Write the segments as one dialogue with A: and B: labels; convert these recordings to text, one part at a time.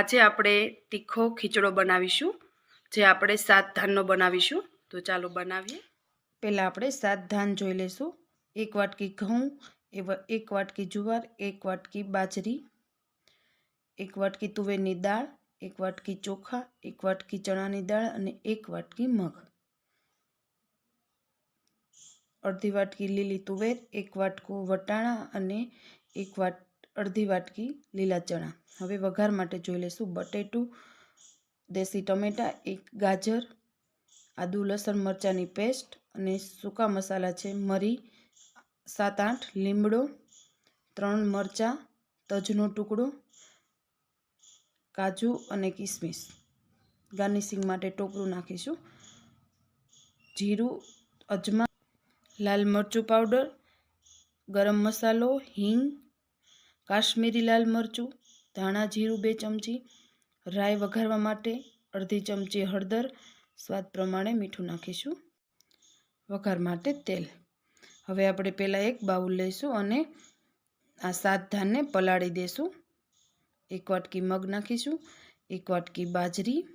A: આજે આપણે તીખો ખીચડો બનાવીશું, જે આપણે સાત ધાનનો બનાવીશું. તો ચાલો બનાવીએ. પહેલાં આપણે સાત ધાન જોઈ લઈશું. એક વાટકી ઘઉં એક વાટકી જુવાર, એક વાટકી બાજરી, એક વાટકી તુવેરની દાળ, એક વાટકી ચોખા, એક વાટકી ચણાની દાળ અને એક વાટકી મગ. અડધી વાટકી લીલી તુવેર, એક વાટકું વટાણા અને એક વાટ અડધી વાટકી લીલા ચણા. હવે વઘાર માટે જોઈ લઈશું બટેટું, દેશી ટમેટાં, એક ગાજર, આદુ, લસણ મરચાંની પેસ્ટ અને સૂકા મસાલા છે મરી, સાત આઠ લીમડો, ત્રણ મરચાં, તજનો ટુકડો, કાજુ અને કિસમિસ. ગાર્નિશિંગ માટે ટોપરું નાખીશું. જીરું, અજમા, લાલ મરચું પાવડર, ગરમ મસાલો, હિંગ કાશ્મીરી લાલ મરચું, ધાણા જીરું બે ચમચી, રાઈ વઘારવા માટે અડધી ચમચી હળદર, સ્વાદ પ્રમાણે મીઠું નાખીશું. વઘાર માટે તેલ. હવે આપણે પહેલાં એક બાઉલ લઈશું અને આ સાત ધાનને પલાળી દઈશું એક વાટકી મગ નાખીશું, એક વાટકી બાજરી.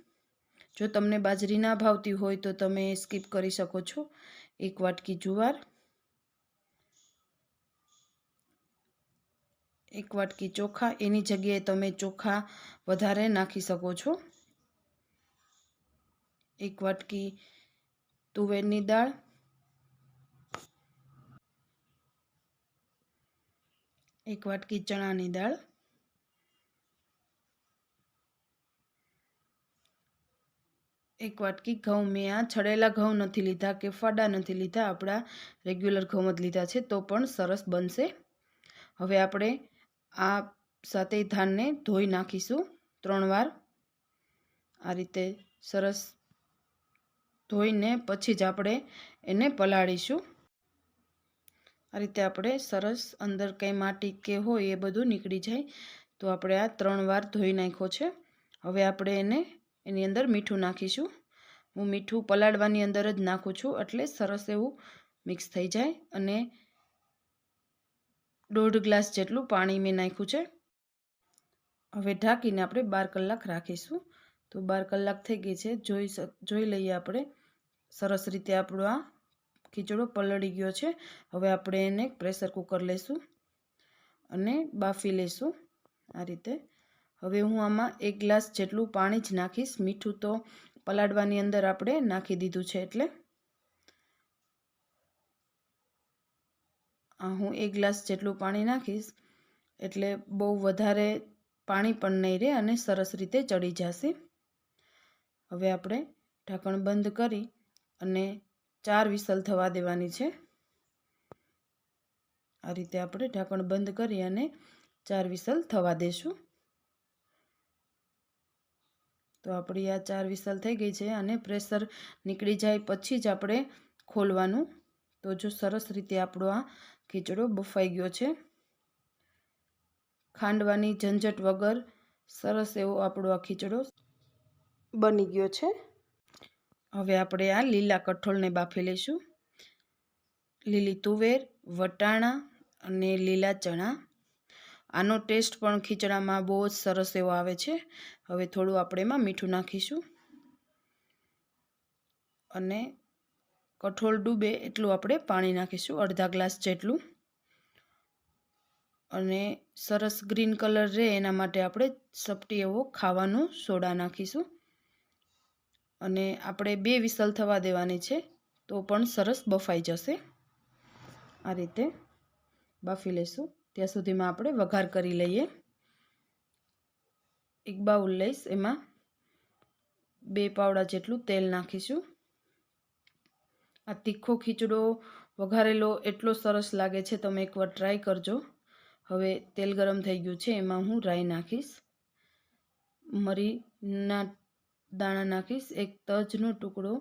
A: જો તમને બાજરી ના ભાવતી હોય તો તમે સ્કીપ કરી શકો છો. એક વાટકી જુવાર એક વાટકી ચોખા. એની જગ્યાએ તમે ચોખા વધારે નાખી શકો છો. એક વાટકી તુવેરની દાળ. એક વાટકી ચણાની દાળ. એક વાટકી ઘઉં. મેં આ છડેલા ઘઉં નથી લીધા કે ફાડા નથી લીધા. આપણા રેગ્યુલર ઘઉં જ લીધા છે તો પણ સરસ બનશે. હવે આપણે આ સાતેય ધાનને ધોઈ નાખીશું ત્રણ વાર. આ રીતે સરસ ધોઈને પછી જ આપણે એને પલાળીશું. આ રીતે આપણે સરસ અંદર કંઈ માટી કે હોય એ બધું નીકળી જાય. તો આપણે આ ત્રણ વાર ધોઈ નાખ્યો છે. હવે આપણે એને એની અંદર મીઠું નાખીશું. હું મીઠું પલાળવાની અંદર જ નાખું છું એટલે સરસ એવું મિક્સ થઈ જાય અને દોઢ ગ્લાસ જેટલું પાણી મેં નાખ્યું છે. હવે ઢાંકીને આપણે બાર કલાક રાખીશું. તો બાર કલાક થઈ ગઈ છે. જોઈ જોઈ લઈએ આપણે. સરસ રીતે આપણો આ ખીચડો પલળી ગયો છે. હવે આપણે એને પ્રેશર કુકર લઈશું અને બાફી લઈશું આ રીતે. હવે હું આમાં એક ગ્લાસ જેટલું પાણી જ નાખીશ. મીઠું તો પલાળવાની અંદર આપણે નાખી દીધું છે એટલે. હું એક ગ્લાસ જેટલું પાણી નાખીશ, એટલે બહુ વધારે પાણી પણ નહીં રહે અને સરસ રીતે ચડી જશે. હવે આપણે ઢાંકણ બંધ કરી અને ચાર વિસલ થવા દેવાની છે. આ રીતે આપણે ઢાંકણ બંધ કરી અને ચાર વિસલ થવા દેશું. તો આપણી આ ચાર વિસલ થઈ ગઈ છે અને પ્રેશર નીકળી જાય પછી જ આપણે ખોલવાનું તો જો સરસ રીતે આપણો આ ખીચડો બફાઈ ગયો છે. ખાંડવાની ઝંઝટ વગર સરસ એવો આપણો આ ખીચડો બની ગયો છે. હવે આપણે આ લીલા કઠોળને બાફી લઈશું. લીલી તુવેર, વટાણા અને લીલા ચણા. આનો ટેસ્ટ પણ ખીચડામાં બહુ જ સરસ એવો આવે છે. હવે થોડું આપણે એમાં મીઠું નાખીશું. અને કઠોળ ડૂબે એટલું આપણે પાણી નાખીશું, અડધા ગ્લાસ જેટલું. અને સરસ ગ્રીન કલર રહે એના માટે આપણે સપટી એવો ખાવાનો સોડા નાખીશું. અને આપણે બે વિસલ થવા દેવાની છે, તો પણ સરસ બફાઈ જશે. આ રીતે બાફી લઈશું ત્યાં સુધીમાં આપણે વઘાર કરી લઈએ. એક બાઉલ લઈશ એમાં. બે પાવડા જેટલું તેલ નાખીશું. આ તીખો ખીચડો વઘારેલો એટલો સરસ લાગે છે, તમે એકવાર ટ્રાય કરજો. હવે તેલ ગરમ થઈ ગયું છે, એમાં હું રાઈ નાખીશ. મરીના દાણા નાખીશ. એક તજનો ટુકડો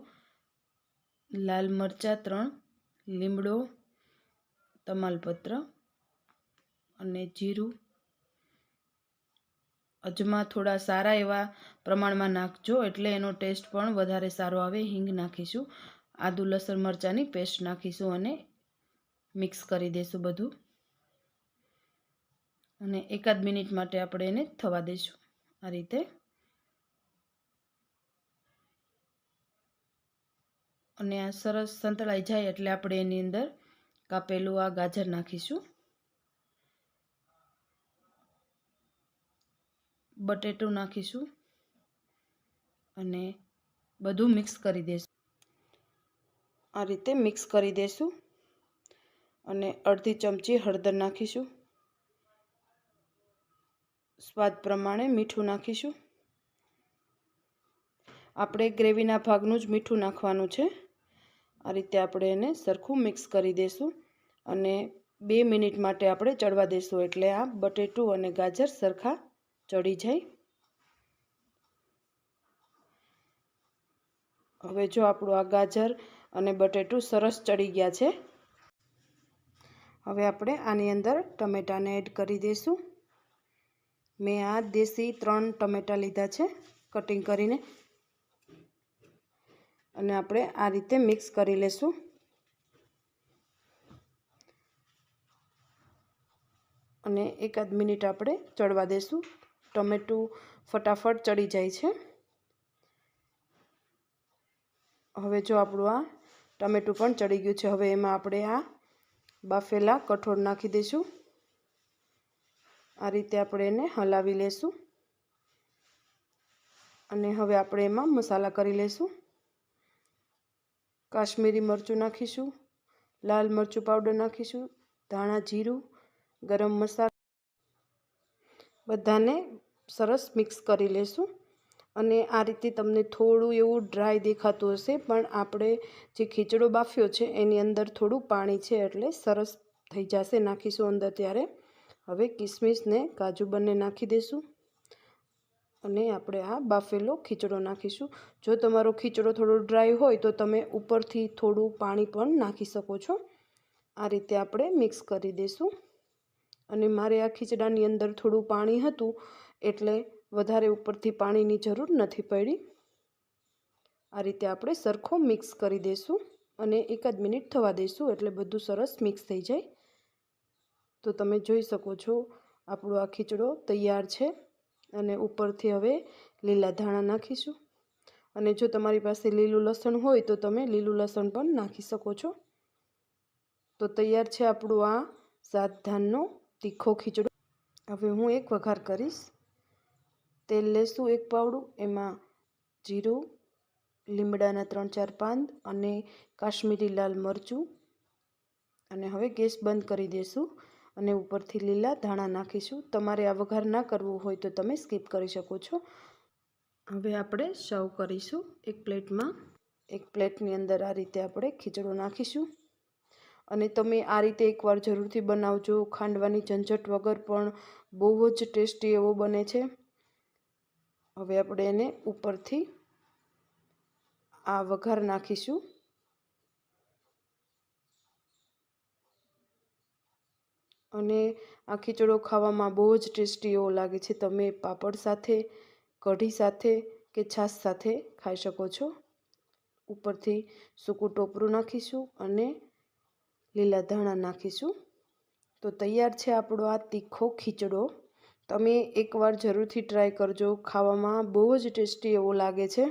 A: લાલ મરચાં ત્રણ, લીમડો, તમાલપત્ર અને જીરું. અજમા થોડા સારા એવા પ્રમાણમાં નાખજો, એટલે એનો ટેસ્ટ પણ વધારે સારો આવે. હિંગ નાખીશું. આદુ, લસણ, મરચાંની પેસ્ટ નાખીશું અને મિક્સ કરી દઈશું બધું. અને એકાદ મિનિટ માટે આપણે એને થવા દઈશું આ રીતે. અને આ સરસ સંતળાઈ જાય એટલે આપણે એની અંદર કાપેલું આ ગાજર નાખીશું. બટેટું નાખીશું. અને બધું મિક્સ કરી દઈશું. આ રીતે મિક્સ કરી દઈશું અને અડધી ચમચી હળદર નાખીશું. સ્વાદ પ્રમાણે મીઠું નાખીશું. આપણે ગ્રેવીના ભાગનું જ મીઠું નાખવાનું છે. આ રીતે આપણે એને સરખું મિક્સ કરી દઈશું અને બે મિનિટ માટે આપણે ચડવા દઈશું એટલે આ બટેટું અને ગાજર સરખા ચડી જાય. હવે જો આપણું આ ગાજર અને બટેટું સરસ ચડી ગયા છે, હવે આપણે આની અંદર ટમેટાને એડ કરી દઈશું. મેં આ દેશી ત્રણ ટમેટાં લીધા છે, કટિંગ કરીને. અને આપણે આ રીતે મિક્સ કરી લેશું. અને એકાદ મિનિટ આપણે ચડવા દઈશું ટમેટું ફટાફટ ચડી જાય છે. હવે જો આપણું આ ટમેટું પણ ચડી ગયું છે, હવે એમાં આપણે આ બાફેલા કઠોળ નાખી દઈશું. આ રીતે આપણે એને હલાવી લેશું અને હવે આપણે એમાં મસાલા કરી લેશું. કાશ્મીરી મરચું નાખીશું, લાલ મરચું પાવડર નાખીશું, ધાણા જીરું, ગરમ મસાલા બધાને સરસ મિક્સ કરી લેશું. અને આ રીતે તમને થોડું એવું ડ્રાય દેખાતું હશે, પણ આપણે જે ખીચડો બાફ્યો છે, એની અંદર થોડું પાણી છે એટલે સરસ થઈ જશે, નાખીશું અંદર ત્યારે. હવે કિસમિસને કાજુ બંને નાખી દઈશું અને આપણે આ બાફેલો ખીચડો નાખીશું. જો તમારો ખીચડો થોડો ડ્રાય હોય, તો તમે ઉપરથી થોડું પાણી પણ નાખી શકો છો. આ રીતે આપણે મિક્સ કરી દઈશું અને મારે આ ખીચડાની અંદર થોડું પાણી હતું, એટલે વધારે ઉપરથી પાણીની જરૂર નથી પડી. આ રીતે આપણે સરખો મિક્સ કરી દઈશું અને એકાદ મિનિટ થવા દઈશું એટલે બધું સરસ મિક્સ થઈ જાય. તો તમે જોઈ શકો છો, આપણો આ ખીચડો તૈયાર છે અને ઉપરથી હવે લીલા ધાણા નાખીશું. અને જો તમારી પાસે લીલું લસણ હોય તો તમે લીલું લસણ પણ નાખી શકો છો. તો તૈયાર છે આપણું આ સાત ધાનનો તીખો ખીચડો. હવે હું એક વઘાર કરીશ. તેલ લેશું એક પાવડું, એમાં જીરું, લીમડાના ત્રણ ચાર પાન અને કાશ્મીરી લાલ મરચું. અને હવે ગેસ બંધ કરી દઈશું અને ઉપરથી લીલા ધાણા નાખીશું. તમારે આ વઘાર ના કરવું હોય તો તમે સ્કીપ કરી શકો છો. હવે આપણે સર્વ કરીશું એક પ્લેટમાં. એક પ્લેટની અંદર આ રીતે આપણે ખીચડો નાખીશું. અને તમે આ રીતે એકવાર જરૂરથી બનાવજો. ખાંડવાની ઝંઝટ વગર પણ બહુ જ ટેસ્ટી એવો બને છે. હવે આપણે એને ઉપરથી આ વઘાર નાખીશું. અને આ ખીચડો ખાવામાં બહુ જ ટેસ્ટી એવો લાગે છે. તમે પાપડ સાથે, કઢી સાથે કે છાશ સાથે ખાઈ શકો છો. ઉપરથી સૂકું ટોપરું નાખીશું અને લીલા ધાણા નાખીશું. તો તૈયાર છે આપણો આ તીખો ખીચડો. તમે એકવાર જરૂરથી ટ્રાય કરજો. ખાવામાં બહુ જ ટેસ્ટી એવો લાગે છે.